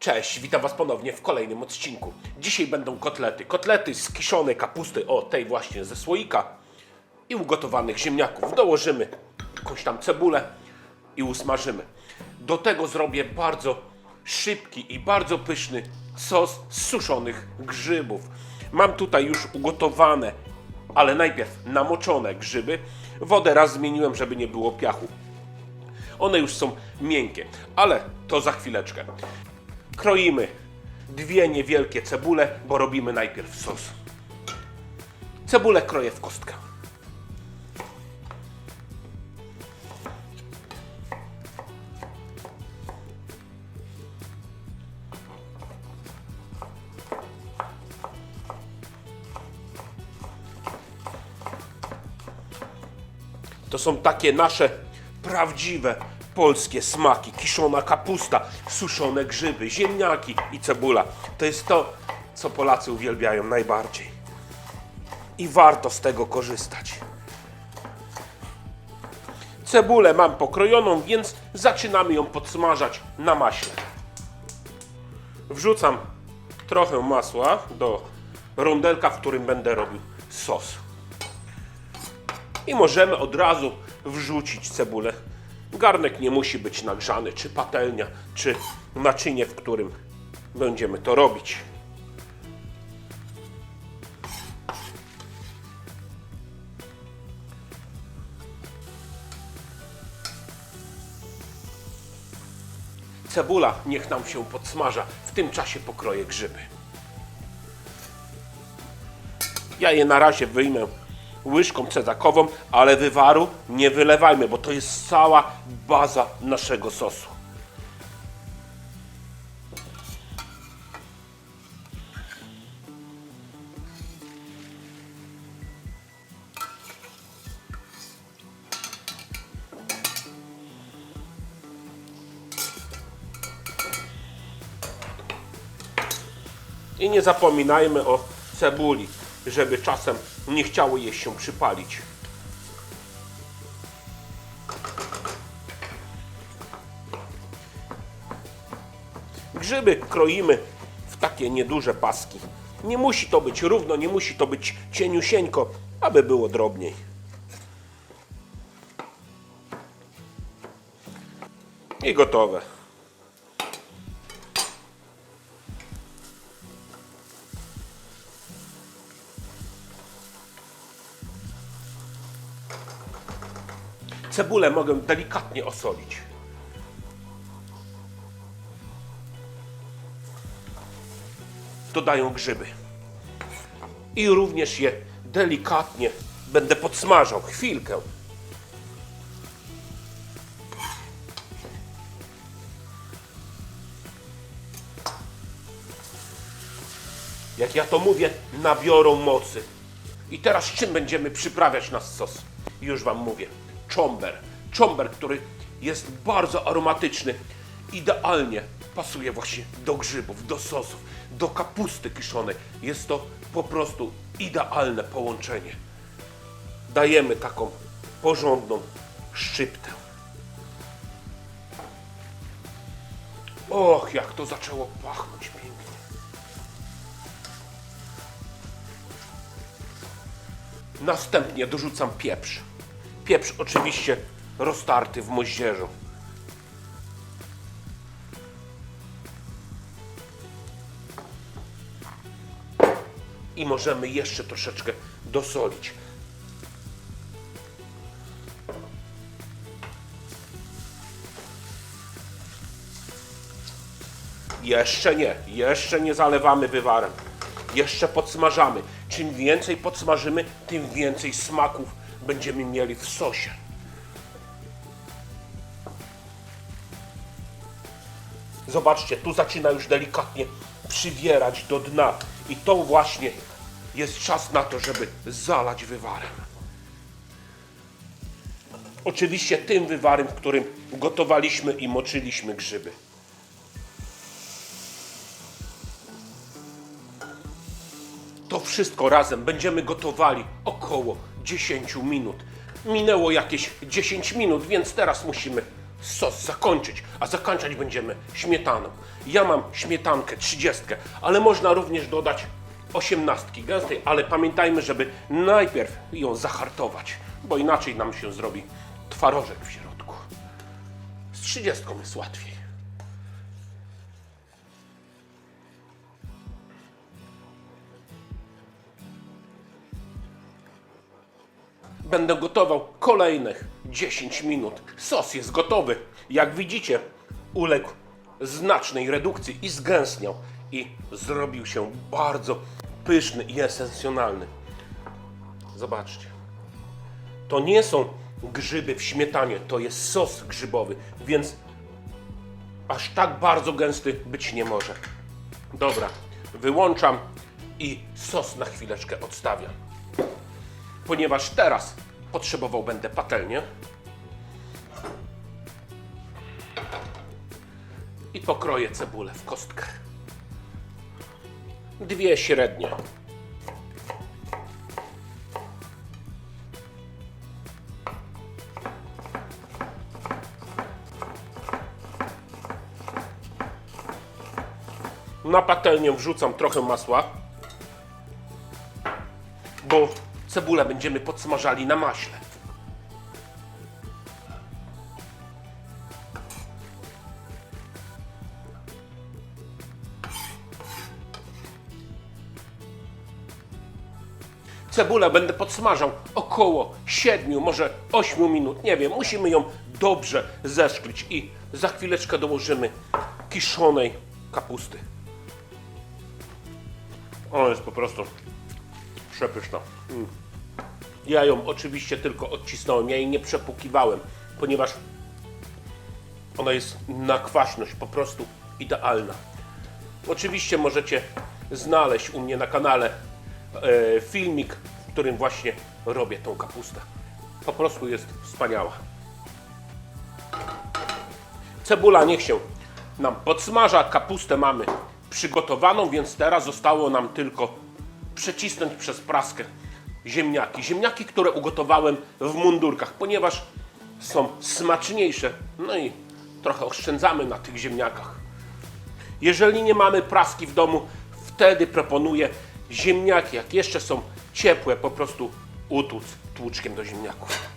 Cześć, witam Was ponownie w kolejnym odcinku. Dzisiaj będą kotlety. Kotlety z kiszonej kapusty, o tej właśnie ze słoika i ugotowanych ziemniaków. Dołożymy jakąś tam cebulę i usmażymy. Do tego zrobię bardzo szybki i bardzo pyszny sos z suszonych grzybów. Mam tutaj już ugotowane, ale najpierw namoczone grzyby. Wodę raz zmieniłem, żeby nie było piachu. One już są miękkie, ale to za chwileczkę. Kroimy dwie niewielkie cebule, bo robimy najpierw sos. Cebulę kroję w kostkę. To są takie nasze prawdziwe polskie smaki. Kiszona kapusta, suszone grzyby, ziemniaki i cebula. To jest to, co Polacy uwielbiają najbardziej. I warto z tego korzystać. Cebulę mam pokrojoną, więc zaczynamy ją podsmażać na maśle. Wrzucam trochę masła do rondelka, w którym będę robił sos. I możemy od razu wrzucić cebulę. Garnek nie musi być nagrzany, czy patelnia, czy naczynie, w którym będziemy to robić. Cebula niech nam się podsmaża. W tym czasie pokroję grzyby. Ja je na razie wyjmę łyżką cezakową, ale wywaru nie wylewajmy, bo to jest cała baza naszego sosu. I nie zapominajmy o cebuli, żeby czasem nie chciało jej się przypalić. Grzyby kroimy w takie nieduże paski. Nie musi to być równo, nie musi to być cieniusieńko, aby było drobniej. I gotowe. Cebulę mogę delikatnie osolić. Dodają grzyby. I również je delikatnie będę podsmażał chwilkę. Jak ja to mówię, nabiorą mocy. I teraz czym będziemy przyprawiać nasz sos? Już Wam mówię. Czomber. Czomber, który jest bardzo aromatyczny. Idealnie pasuje właśnie do grzybów, do sosów, do kapusty kiszonej. Jest to po prostu idealne połączenie. Dajemy taką porządną szczyptę. Och, jak to zaczęło pachnąć pięknie. Następnie dorzucam pieprz. Pieprz oczywiście roztarty w moździerzu. I możemy jeszcze troszeczkę dosolić. Jeszcze nie, jeszcze nie zalewamy wywarem. Jeszcze podsmażamy. Czym więcej podsmażymy, tym więcej smaków będziemy mieli w sosie. Zobaczcie, tu zaczyna już delikatnie przywierać do dna. I to właśnie jest czas na to, żeby zalać wywarem. Oczywiście tym wywarem, w którym gotowaliśmy i moczyliśmy grzyby. To wszystko razem będziemy gotowali około 10 minut. Minęło jakieś 10 minut, więc teraz musimy sos zakończyć, a zakończać będziemy śmietaną. Ja mam śmietankę 30, ale można również dodać 18 gęstej, ale pamiętajmy, żeby najpierw ją zahartować, bo inaczej nam się zrobi twarożek w środku. Z 30 jest łatwiej. Będę gotował kolejnych 10 minut. Sos jest gotowy. Jak widzicie, uległ znacznej redukcji i zgęstniał. I zrobił się bardzo pyszny i esencjonalny. Zobaczcie. To nie są grzyby w śmietanie, to jest sos grzybowy, więc aż tak bardzo gęsty być nie może. Dobra, wyłączam i sos na chwileczkę odstawiam ponieważ teraz potrzebował będę patelnię. I pokroję cebulę w kostkę. Dwie średnie. Na patelnię wrzucam trochę masła bo cebulę będziemy podsmażali na maśle. Cebulę będę podsmażał około 7, może 8 minut. Nie wiem, musimy ją dobrze zeszklić i za chwileczkę dołożymy kiszonej kapusty. Ona jest po prostu Przepyszna. Mm. Ja ją oczywiście tylko odcisnąłem, ja jej nie przepłukiwałem, ponieważ ona jest na kwaśność po prostu idealna. Oczywiście możecie znaleźć u mnie na kanale filmik, w którym właśnie robię tą kapustę. Po prostu jest wspaniała. Cebula niech się nam podsmaża, kapustę mamy przygotowaną, więc teraz zostało nam tylko przecisnąć przez praskę ziemniaki. Ziemniaki, które ugotowałem w mundurkach, ponieważ są smaczniejsze. No i trochę oszczędzamy na tych ziemniakach. Jeżeli nie mamy praski w domu, wtedy proponuję ziemniaki, jak jeszcze są ciepłe, po prostu utłuc tłuczkiem do ziemniaków.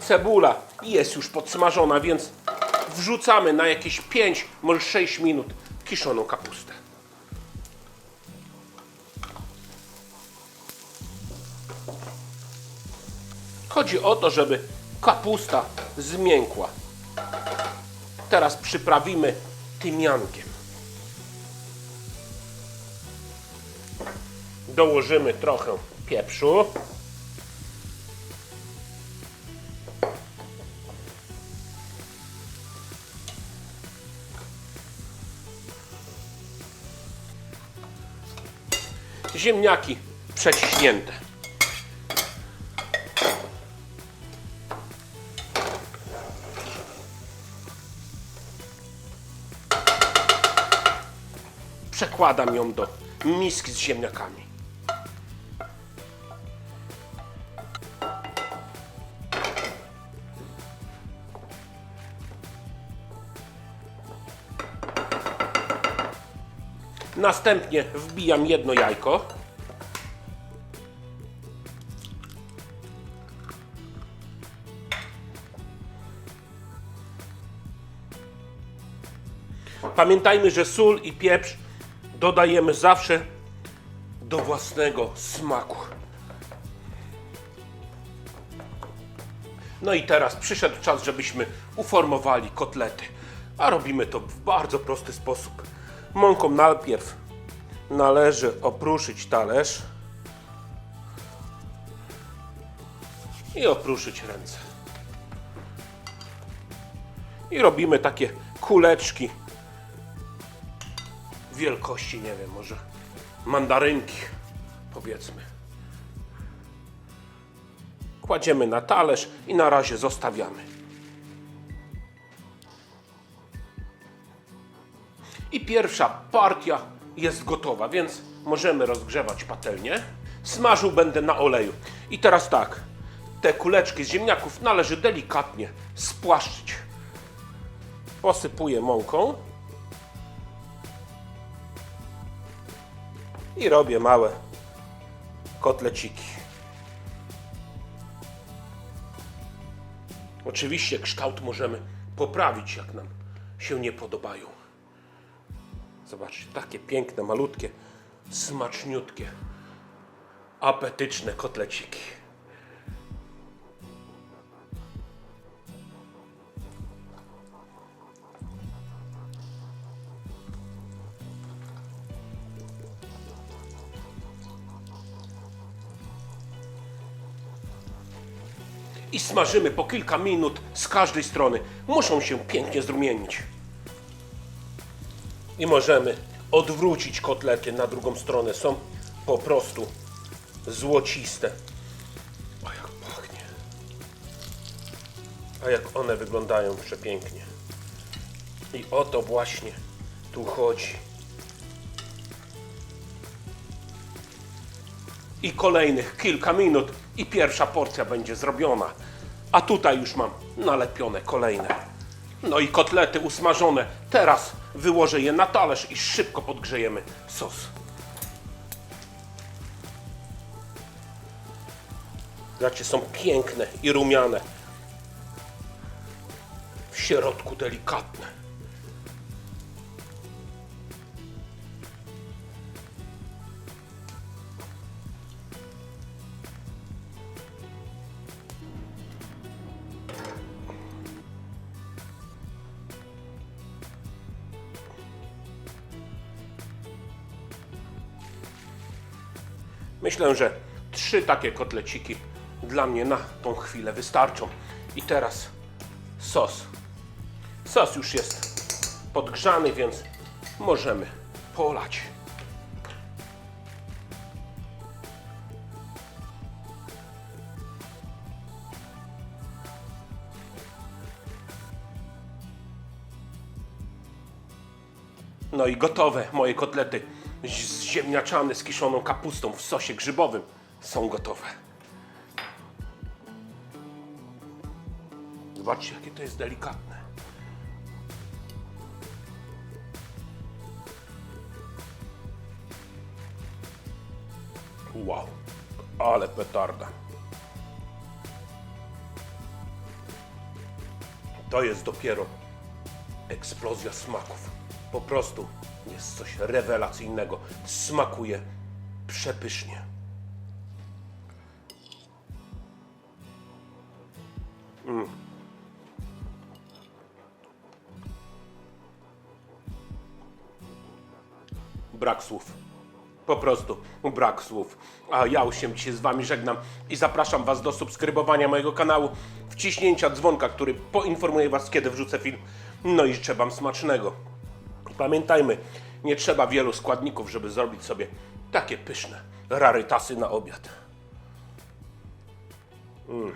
Cebula jest już podsmażona, więc wrzucamy na jakieś 5, może 6 minut kiszoną kapustę. Chodzi o to, żeby kapusta zmiękła. Teraz przyprawimy tymiankiem. Dołożymy trochę pieprzu. Ziemniaki przeciśnięte. Przekładam ją do miski z ziemniakami. Następnie wbijam jedno jajko. Pamiętajmy, że sól i pieprz dodajemy zawsze do własnego smaku. No i teraz przyszedł czas, żebyśmy uformowali kotlety. A robimy to w bardzo prosty sposób. Mąką najpierw należy opruszyć talerz i opruszyć ręce. I robimy takie kuleczki wielkości, nie wiem, może mandarynki, powiedzmy. Kładziemy na talerz i na razie zostawiamy. Pierwsza partia jest gotowa, więc możemy rozgrzewać patelnię. Smażył będę na oleju. I teraz tak, te kuleczki z ziemniaków należy delikatnie spłaszczyć. Posypuję mąką. I robię małe kotleciki. Oczywiście kształt możemy poprawić, jak nam się nie podobają. Zobaczcie, takie piękne, malutkie, smaczniutkie, apetyczne kotleciki. I smażymy po kilka minut z każdej strony. Muszą się pięknie zrumienić. I możemy odwrócić kotlety na drugą stronę. Są po prostu złociste. A jak pachnie. A jak one wyglądają przepięknie. I o to właśnie tu chodzi. I kolejnych kilka minut i pierwsza porcja będzie zrobiona. A tutaj już mam nalepione kolejne. No i kotlety usmażone. Teraz wyłożę je na talerz i szybko podgrzejemy sos. Zobaczcie, są piękne i rumiane. W środku delikatne. Myślę, że trzy takie kotleciki dla mnie na tą chwilę wystarczą. I teraz sos. Sos już jest podgrzany, więc możemy polać. No i gotowe moje kotlety z- ziemniaczane z kiszoną kapustą w sosie grzybowym są gotowe. Zobaczcie, jakie to jest delikatne. Wow, ale petarda. To jest dopiero eksplozja smaków. Po prostu jest coś rewelacyjnego. Smakuje przepysznie. Brak słów. Po prostu brak słów. A ja się dzisiaj z Wami żegnam i zapraszam Was do subskrybowania mojego kanału, wciśnięcia dzwonka, który poinformuje Was, kiedy wrzucę film. No i życzę Wam smacznego. Pamiętajmy, nie trzeba wielu składników, żeby zrobić sobie takie pyszne rarytasy na obiad. Mm.